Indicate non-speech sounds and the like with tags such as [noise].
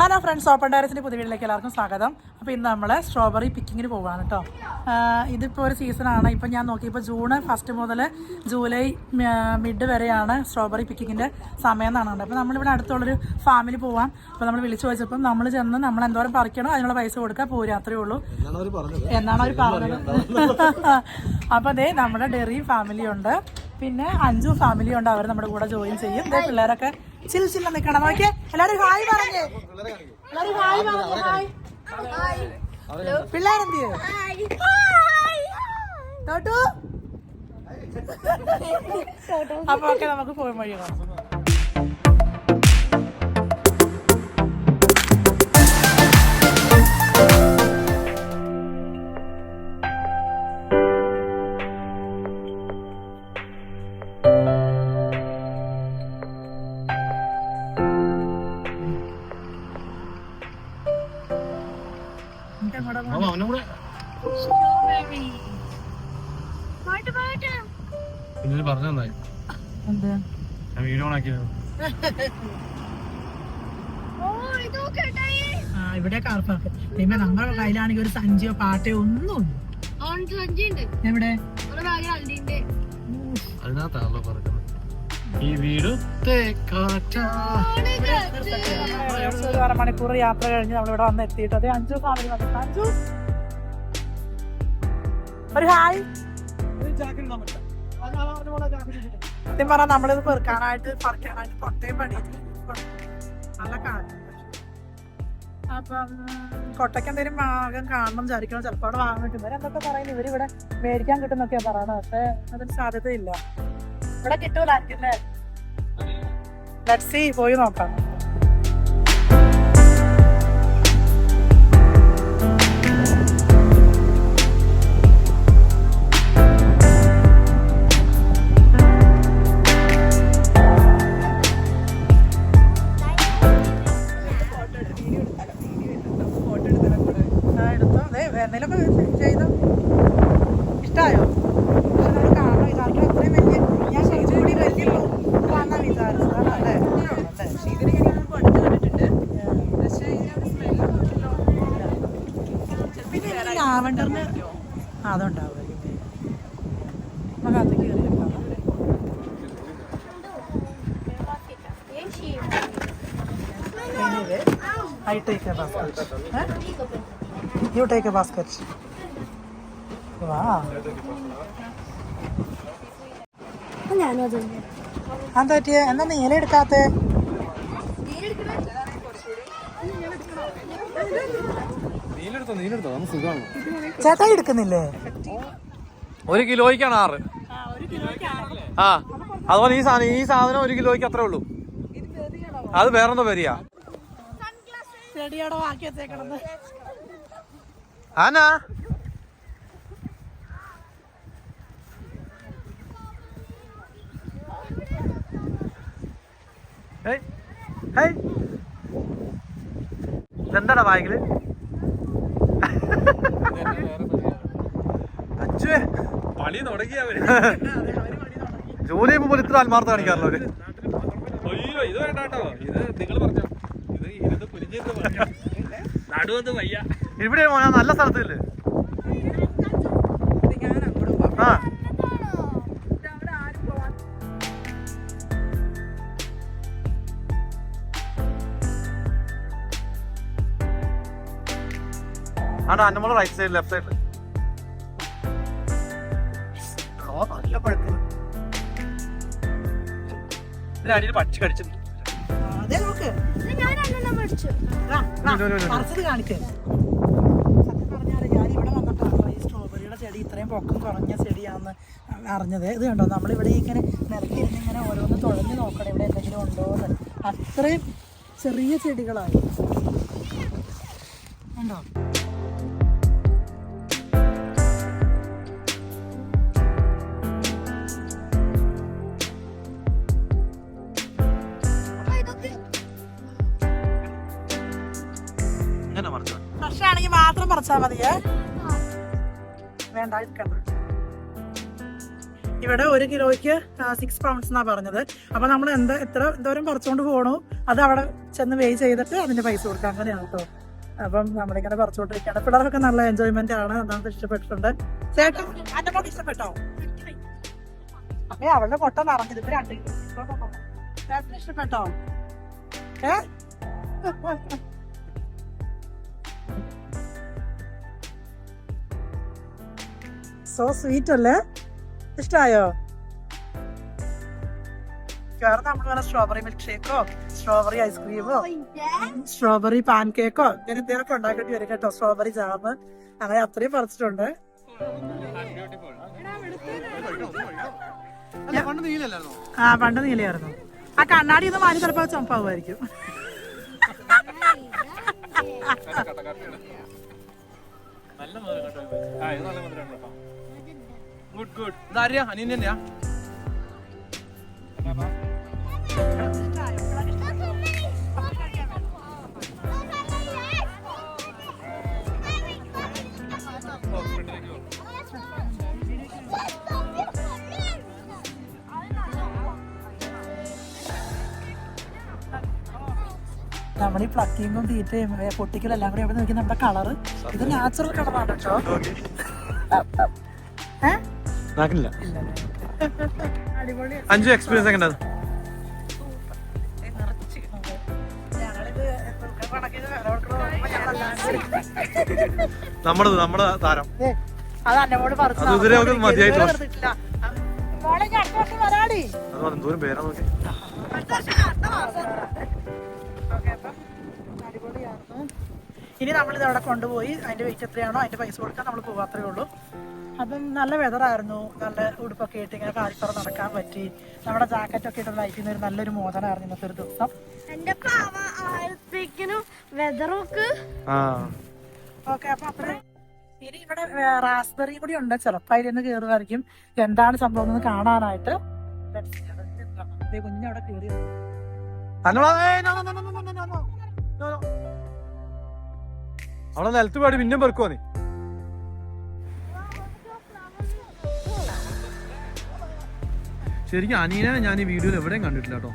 Hello friends open ഡയറസിന്റെ പുതിയ വീട്ടിലേക്ക് എല്ലാവർക്കും സ്വാഗതം. അപ്പോൾ ഇന്ന് നമ്മൾ സ്ട്രോബെറി പിക്കിങ്ങിന് പോവുകയാണ് കേട്ടോ ഇതിപ്പോൾ ഒരു സീസണാണ് ഇപ്പോൾ ഞാൻ നോക്കിയപ്പോൾ ജൂൺ ഫസ്റ്റ് മുതൽ ജൂലൈ മിഡ് വരെയാണ് സ്ട്രോബെറി പിക്കിങ്ങിന്റെ സമയം എന്നാണ് കണ്ടത് അപ്പോൾ നമ്മളിവിടെ അടുത്തുള്ളൊരു ഫാമിൽ പോവാം. അപ്പോൾ നമ്മൾ വിളിച്ചു ചോദിച്ചപ്പം നമ്മൾ ചെന്ന് നമ്മൾ എന്തോരം പറിക്കണോ അതിനുള്ള പൈസ കൊടുക്കുക പോരും അത്രയേ ഉള്ളൂ. എന്നാണ് അവർ പറഞ്ഞത്. അപ്പോൾ അതേ നമ്മുടെ ഡെറി ഫാമിലി ഉണ്ട്. പിന്നെ അഞ്ചു ഫാമിലി ഉണ്ട്. അവർ നമ്മുടെ കൂടെ ജോയിൻ ചെയ്യും. പിള്ളേരൊക്കെ ചിൽ നിക്കണം നിൽക്കണം. എല്ലാരും എല്ലാവരും ഹായ് പറഞ്ഞേ. എല്ലാവരും ഹായ് പറഞ്ഞേ. ഹായ്. പിള്ളേരെന്ത് ചെയ്യും? തോട്ടു? അപ്പൊ ഓക്കെ നമുക്ക് പോയി വഴി കാണാം കൂടെ? പിന്നെ പറഞ്ഞു തന്നായി. ഞാൻ വീഡിയോ ഓണാക്കിയത്. ആ ഇവിടെ കാർപ്പാക്ക് പിന്നെ നമ്മുടെ കയ്യിലാണെങ്കിൽ ഒരു സഞ്ചിയോ പാട്ടയോ ഒന്നും എവിടെ? അതിനകത്താണല്ലോ പറക്കുന്നത്. അരമണിക്കൂർ യാത്ര കഴിഞ്ഞ് നമ്മളിവിടെ വന്ന് എത്തിയിട്ട്. അതെ അഞ്ചു ഫാമിലി വന്നിട്ട്. അഞ്ചു. ഒരു ഹായ്. സത്യം പറഞ്ഞാൽ നമ്മളിത് പെറുക്കാനായിട്ട് പറിക്കാനായിട്ട് കൊട്ടയും പണി നല്ല കാര്യം അപ്പം കൊട്ടയ്ക്ക് എന്തെങ്കിലും ഭാഗം കാണണം വിചാരിക്കണം. ചിലപ്പോൾ അവിടെ വാങ്ങാൻ കിട്ടും ഇവർ എന്തൊക്കെ പറയുന്നു? ഇവരിവിടെ മേടിക്കാൻ കിട്ടുന്നൊക്കെയാ പറയണത്. പക്ഷെ അതിന് സാധ്യതയില്ല. ഇവിടെ കിട്ടൂലായിരിക്കും അല്ലേ? ലെറ്റ്സി പോയി നോക്കാം. അകത്തേക്ക് കയറി I take a basket. Huh? You take a basket. Wow. എന്താ പറ്റിയ എന്താ എടുക്കാത്തെ നീലെടുത്തോ നമുക്ക് സുഖമാണ് ചേട്ടായി എടുക്കുന്നില്ലേ ഒരു കിലോയ്ക്കാണ് ആറ് ആ അതുപോലെ ഈ സാധനം ഈ സാധനം ഒരു കിലോയ്ക്ക് അത്രേ ഉള്ളൂ. അത് വേറെന്തോ വെച്ചേക്കണത് ആനാ എന്താടാ വായിക്കൽ? അച്ഛേ. പണി തുടങ്ങിയവര് [laughs] ജോലി ചെയ്യുമ്പോൾ ഇത്ര ആത്മാർത്ഥ കാണിക്കാറില്ല അവർ. അയ്യോ ഇത് വേണ്ടട്ടോ. ഇത് നിങ്ങൾ പറഞ്ഞോ. ഇത് ഇരുന്ന് കുനിഞ്ഞിട്ട് പറഞ്ഞോ. നടുവന്ന് വയ്യ. ഇവിടെ നല്ല സ്ഥലത്തില്ലേ ആ. ആണ്ടാ അന്നമ്മളെ റൈറ്റ് സൈഡ് ലെഫ്റ്റ് സൈഡിൽ നല്ല പഴുക്കുന്നു ഇതിന്റെ അടിയിൽ പക്ഷി കടിച്ചിട്ടുണ്ട് അതെ നോക്ക്. പറിച്ചത് കാണിക്ക്. സത്യം പറഞ്ഞാൽ ഞാൻ ഇവിടെ വന്നിട്ടാണ് ഈ സ്ട്രോബെറിയുടെ ചെടി ഇത്രയും പൊക്കം കുറഞ്ഞ ചെടിയാണെന്ന് അറിഞ്ഞത്. ഇത് കണ്ടോ? നമ്മളിവിടെ ഇങ്ങനെ നിരത്തിയിരുന്ന് ഇങ്ങനെ ഓരോന്ന് തുഴഞ്ഞു നോക്കണം ഇവിടെ എന്തെങ്കിലും ഉണ്ടോ എന്ന്. അത്രയും ചെറിയ ചെടികളായി ഉണ്ടോ ഫ്രഷ് മാത്രം പറിച്ചാൽ മതിയേ. വേണ്ട ഇവിടെ ഒരു കിലോയ്ക്ക് സിക്സ് പൗണ്ട്സ് എന്നാ പറഞ്ഞത്. അപ്പൊ നമ്മൾ എന്താ എത്ര എന്തോരം പറിച്ചുകൊണ്ട് പോകണോ അത് അവിടെ ചെന്ന് വേ ചെയ്തിട്ട് അതിന്റെ പൈസ കൊടുക്കാം. അങ്ങനെയാണ് കേട്ടോ അപ്പം നമ്മളിങ്ങനെ പറിച്ചുകൊണ്ടിരിക്കുകയാണ് പിള്ളേർക്കൊക്കെ നല്ല എൻജോയ്മെന്റ് ആണ്. അതാണ് ഇഷ്ടപ്പെട്ടിട്ടുണ്ട്. ചേട്ടൻ ഇഷ്ടപ്പെട്ടോ? അമ്മേ അവളുടെ മുട്ട നിറഞ്ഞത് ഇപ്പൊ രണ്ട് ഇഷ്ടപ്പെട്ടോ? ഏ? സോ സ്വീറ്റ് അല്ലേ? ഇഷ്ടായോ? നമ്മൾ നമ്മളിങ്ങനെ സ്ട്രോബെറി മിൽക്ക് ഷേക്കോ സ്ട്രോബെറി ഐസ്ക്രീമോ സ്ട്രോബെറി പാൻ കേക്കോ ഇങ്ങനെ എന്തെങ്കിലുമൊക്കെ ഉണ്ടാക്കേണ്ടി വരും കേട്ടോ സ്ട്രോബെറി ജാം അങ്ങനെ അത്രയും പറിച്ചിട്ടുണ്ട്. ആ പണ്ട് നീലയായിരുന്നു. ആ കണ്ണാടി ഒന്ന് മാറി ചിലപ്പോ ചുമപ്പാവുമായിരിക്കും. നല്ല മധുരം കേട്ടോ. ആ ഇത് നല്ല മധുരം കേട്ടോ ഗുഡ് ഗുഡ് ഇതാര്യാ അനിയൻ തന്നെയാ? നമ്മൾ ഈ പ്ലക്കിങ്ങും തീറ്റയും പൊട്ടിക്കലും എല്ലാം കൂടി എവിടെ നോക്കി നമ്മുടെ കളറ് ഇത് നാച്ചുറൽ കളറാണ് കേട്ടോ അഞ്ചു എക്സ്പീരിയൻസ് എങ്ങനെ നമ്മുടേത് നമ്മുടെ താരം. അത് അവർക്ക് മതിയായിട്ട് ദൂരം പേരാ നോക്കി ഇനി നമ്മൾ ഇത് അവിടെ കൊണ്ടുപോയി അതിന്റെ വെയിറ്റ് എത്രയാണോ അതിന്റെ പൈസ കൊടുക്കാൻ നമ്മൾ പോകാത്രേ ഉള്ളൂ. അപ്പം നല്ല വെതറായിരുന്നു നല്ല ഉടുപ്പൊക്കെ ഇട്ട് ഇങ്ങനെ കാലിപ്പുറം നടക്കാൻ പറ്റി. നമ്മുടെ ജാക്കറ്റ് ഒക്കെ ഇട്ട് ലൈഫിൽ ഒരു നല്ലൊരു മോദനായിരുന്നു ഇന്നത്തെ ഒരു ദിവസം. എന്റെ പാവ ആഴത്തേക്കിനും വെതറൊക്കെ ആ. ഓക്കെ അപ്പൊ അത്ര. ഇനി ഇവിടെ റാസ്ബെറി കൂടി ഉണ്ട്. ചെറുപ്പ അതിൽ നിന്ന് കയറുമായിരിക്കും എന്താണ് സംഭവം എന്ന് കാണാനായിട്ട്. കുഞ്ഞവിടെ കയറി അവിടെ നിലത്ത് പാടി പിന്നെ പെറുക്കുവാ നീ. ശരിക്കും അനീനെ ഞാൻ ഈ വീഡിയോയിൽ എവിടെയും കണ്ടിട്ടില്ല കേട്ടോ.